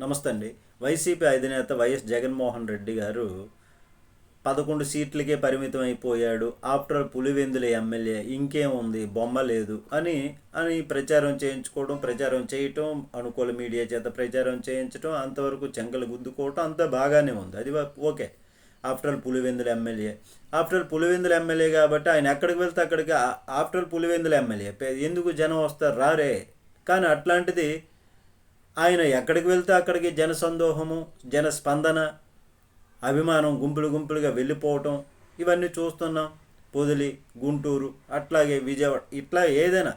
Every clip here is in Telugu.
నమస్తే అండి. వైసీపీ అధినేత వైఎస్ జగన్మోహన్ రెడ్డి గారు పదకొండు సీట్లకే పరిమితం అయిపోయాడు ఆఫ్టర్ పులివెందుల ఎమ్మెల్యే ఇంకేముంది బొమ్మ లేదు అని అని ప్రచారం చేయించుకోవడం ప్రచారం చేయటం అనుకూల మీడియా చేత ప్రచారం చేయించడం అంతవరకు చెంగలు గుద్దుకోవటం అంతా బాగానే ఉంది. అది okay. After Pulivendula MLA. After Pulivendula MLA కాబట్టి ఆయన ఎక్కడికి వెళ్తే అక్కడికి ఆఫ్టర్ పులివెందుల ఎమ్మెల్యే. ఎందుకు జనం వస్తారు? రారే. కానీ అట్లాంటిది ఆయన ఎక్కడికి వెళ్తే అక్కడికి జన సందోహము జన స్పందన అభిమానం గుంపులు గుంపులుగా వెళ్ళిపోవటం ఇవన్నీ చూస్తున్నాం. పొదిలి గుంటూరు అట్లాగే విజయవాడ ఇట్లా ఏదైనా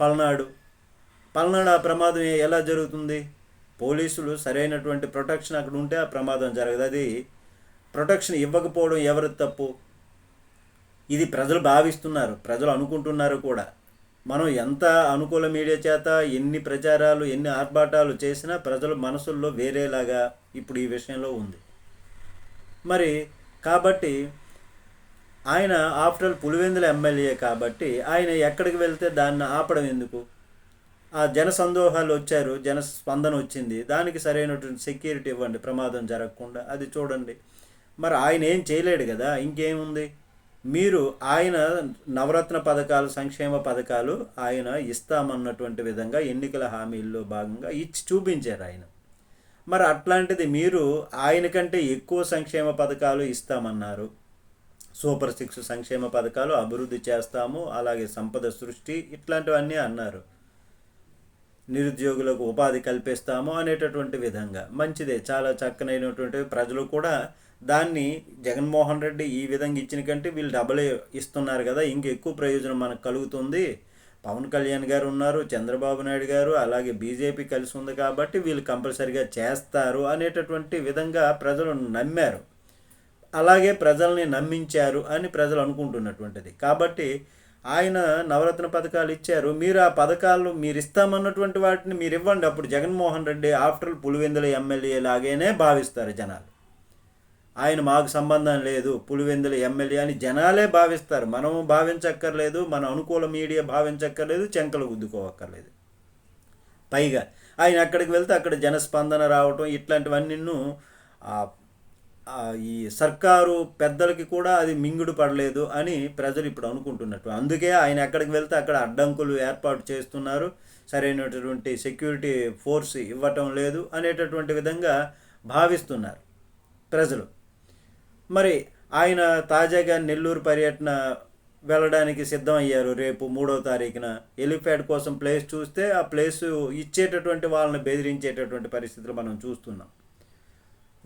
పల్నాడు. పల్నాడు ఆ ప్రమాదం ఎలా జరుగుతుంది? పోలీసులు సరైనటువంటి ప్రొటెక్షన్ అక్కడ ఉంటే ఆ ప్రమాదం జరగదు. అది ప్రొటెక్షన్ ఇవ్వకపోవడం ఎవరి తప్పు? ఇది ప్రజలు భావిస్తున్నారు ప్రజలు అనుకుంటున్నారు కూడా. మనం ఎంత అనుకూల మీడియా చేత ఎన్ని ప్రచారాలు ఎన్ని ఆర్భాటాలు చేసినా ప్రజల మనసుల్లో వేరేలాగా ఇప్పుడు ఈ విషయంలో ఉంది. మరి కాబట్టి ఆయన ఆఫ్టర్ పులివెందుల ఎమ్మెల్యే కాబట్టి ఆయన ఎక్కడికి వెళ్తే దాన్ని ఆపడం ఎందుకు? ఆ జన సందోహాలు వచ్చారు జన స్పందన వచ్చింది. దానికి సరైనటువంటి సెక్యూరిటీ ఇవ్వండి ప్రమాదం జరగకుండా. అది చూడండి. మరి ఆయన ఏం చేయలేడు కదా ఇంకేముంది? మీరు ఆయన నవరత్న పథకాలు సంక్షేమ పథకాలు ఆయన ఇస్తామన్నటువంటి విధంగా ఎన్నికల హామీల్లో భాగంగా ఇచ్చి చూపించారు ఆయన. మరి అట్లాంటిది మీరు ఆయన కంటే ఎక్కువ సంక్షేమ పథకాలు ఇస్తామన్నారు. సూపర్ సిక్స్ సంక్షేమ పథకాలు అభివృద్ధి చేస్తాము అలాగే సంపద సృష్టి ఇట్లాంటివన్నీ అన్నారు. నిరుద్యోగులకు ఉపాధి కల్పిస్తాము అనేటటువంటి విధంగా. మంచిదే చాలా చక్కనైనటువంటి ప్రజలు కూడా దాన్ని జగన్మోహన్ రెడ్డి ఈ విధంగా ఇచ్చిన కంటే వీళ్ళు డబలే ఇస్తున్నారు కదా ఇంక ఎక్కువ ప్రయోజనం మనకు కలుగుతుంది. పవన్ కళ్యాణ్ గారు ఉన్నారు చంద్రబాబు నాయుడు గారు అలాగే బీజేపీ కలిసి ఉంది కాబట్టి వీళ్ళు కంపల్సరిగా చేస్తారు అనేటటువంటి విధంగా ప్రజలు నమ్మారు. అలాగే ప్రజల్ని నమ్మించారు అని ప్రజలు అనుకుంటున్నటువంటిది. కాబట్టి ఆయన నవరత్న పథకాలు ఇచ్చారు. మీరు ఆ పథకాలు మీరు ఇస్తామన్నటువంటి వాటిని మీరు ఇవ్వండి. అప్పుడు జగన్మోహన్ రెడ్డి ఆఫ్టర్ పులివెందుల ఎమ్మెల్యే లాగానే భావిస్తారు జనాలు. ఆయన మాకు సంబంధం లేదు. పులివెందుల ఎమ్మెల్యే అని జనాలే భావిస్తారు. మనము భావించక్కర్లేదు. మన అనుకూల మీడియా భావించక్కర్లేదు. చెంకలు గుద్దుకోవక్కర్లేదు. పైగా ఆయన అక్కడికి వెళ్తే అక్కడ జనస్పందన రావటం ఇట్లాంటివన్నీ ఈ సర్కారు పెద్దలకి కూడా అది మింగుడు పడలేదు అని ప్రజలు ఇప్పుడు అనుకుంటున్నట్టు. అందుకే ఆయన ఎక్కడికి వెళ్తే అక్కడ అడ్డంకులు ఏర్పాటు చేస్తున్నారు. సరైనటువంటి సెక్యూరిటీ ఫోర్స్ ఇవ్వటం లేదు అనేటటువంటి విధంగా భావిస్తున్నారు ప్రజలు. మరి ఆయన తాజాగా నెల్లూరు పర్యటన వెళ్ళడానికి సిద్ధం అయ్యారు రేపు మూడో తారీఖున. ఎలిఫ్యాడ్ కోసం ప్లేస్ చూస్తే ఆ ప్లేస్ ఇచ్చేటటువంటి వాళ్ళని బెదిరించేటటువంటి పరిస్థితులు మనం చూస్తున్నాం.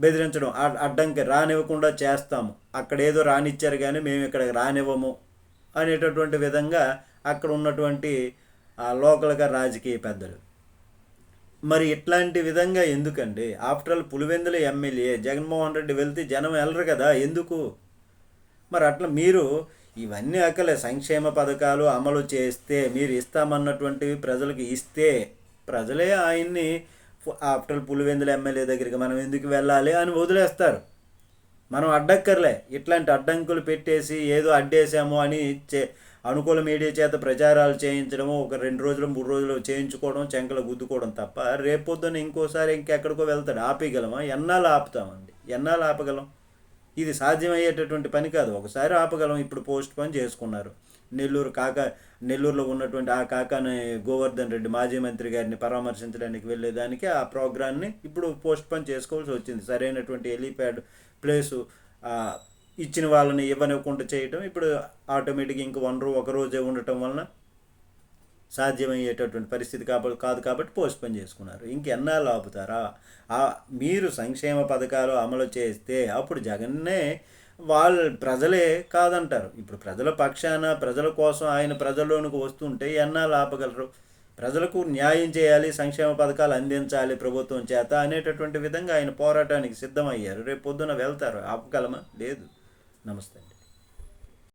బెదిరించడం అడ్- అడ్డంకి రానివ్వకుండా చేస్తాము. అక్కడ ఏదో రానిచ్చారు కానీ మేము ఇక్కడ రానివ్వము అనేటటువంటి విధంగా అక్కడ ఉన్నటువంటి లోకల్గా రాజకీయ పెద్దలు. మరి ఇట్లాంటి విధంగా ఎందుకండి? After all Pulivendula MLA Jaganmohan Reddy వెళ్తే జనం వెళ్ళరు కదా ఎందుకు? మరి అట్లా మీరు ఇవన్నీ అక్కలే సంక్షేమ పథకాలు అమలు చేస్తే మీరు ఇస్తామన్నటువంటివి ప్రజలకు ఇస్తే ప్రజలే ఆయన్ని ఆఫ్టర్ పులివెందుల ఎమ్మెల్యే దగ్గరికి మనం ఎందుకు వెళ్ళాలి అని వదిలేస్తారు. మనం అడ్డక్కర్లే. ఇట్లాంటి అడ్డంకులు పెట్టేసి ఏదో అడ్డేసాము అని చే అనుకూల మీడియా చేత ప్రచారాలు చేయించడము ఒక రెండు రోజులు మూడు రోజులు చేయించుకోవడం చెంకలు గుద్దుకోవడం తప్ప రేపొద్దున ఇంకోసారి ఇంకెక్కడికో వెళ్తాడు. ఆపేయగలమా? ఎన్నాళ్ళు ఆపుతామండి? ఎన్నాళ్ళు ఆపగలం? ఇది సాధ్యమయ్యేటటువంటి పని కాదు. ఒకసారి ఆపగలం. ఇప్పుడు పోస్ట్ పోన్ చేసుకున్నారు. నెల్లూరు కాక నెల్లూరులో ఉన్నటువంటి ఆ కాకాని గోవర్ధన్ రెడ్డి మాజీ మంత్రి గారిని పరామర్శించడానికి వెళ్ళేదానికి ఆ ప్రోగ్రాన్ని ఇప్పుడు పోస్ట్ పోన్ చేసుకోవాల్సి వచ్చింది. సరైనటువంటి ఎలిప్యాడ్ ప్లేసు ఇచ్చిన వాళ్ళని ఇవ్వనివ్వకుండా చేయటం ఇప్పుడు ఆటోమేటిక్గా ఇంక వన్ రో ఒక రోజే ఉండటం వలన సాధ్యమయ్యేటటువంటి పరిస్థితి కాబట్టి కాదు కాబట్టి పోస్ట్ పోన్ చేసుకున్నారు ఇంకెన్నాళ్ళు ఆపుతారా? ఆ మీరు సంక్షేమ పథకాలు అమలు చేస్తే అప్పుడు జగన్నే వాళ్ళ ప్రజలే కాదంటారు. ఇప్పుడు ప్రజల పక్షాన ప్రజల కోసం ఆయన ప్రజల్లోనికి వస్తుంటే ఎన్నాళ్ళు ఆపగలరు? ప్రజలకు న్యాయం చేయాలి సంక్షేమ పథకాలు అందించాలి ప్రభుత్వం చేత అనేటటువంటి విధంగా ఆయన పోరాటానికి సిద్ధమయ్యారు. రేపు పొద్దున వెళ్తారు. ఆపగలమా? లేదు. నమస్తే అండి.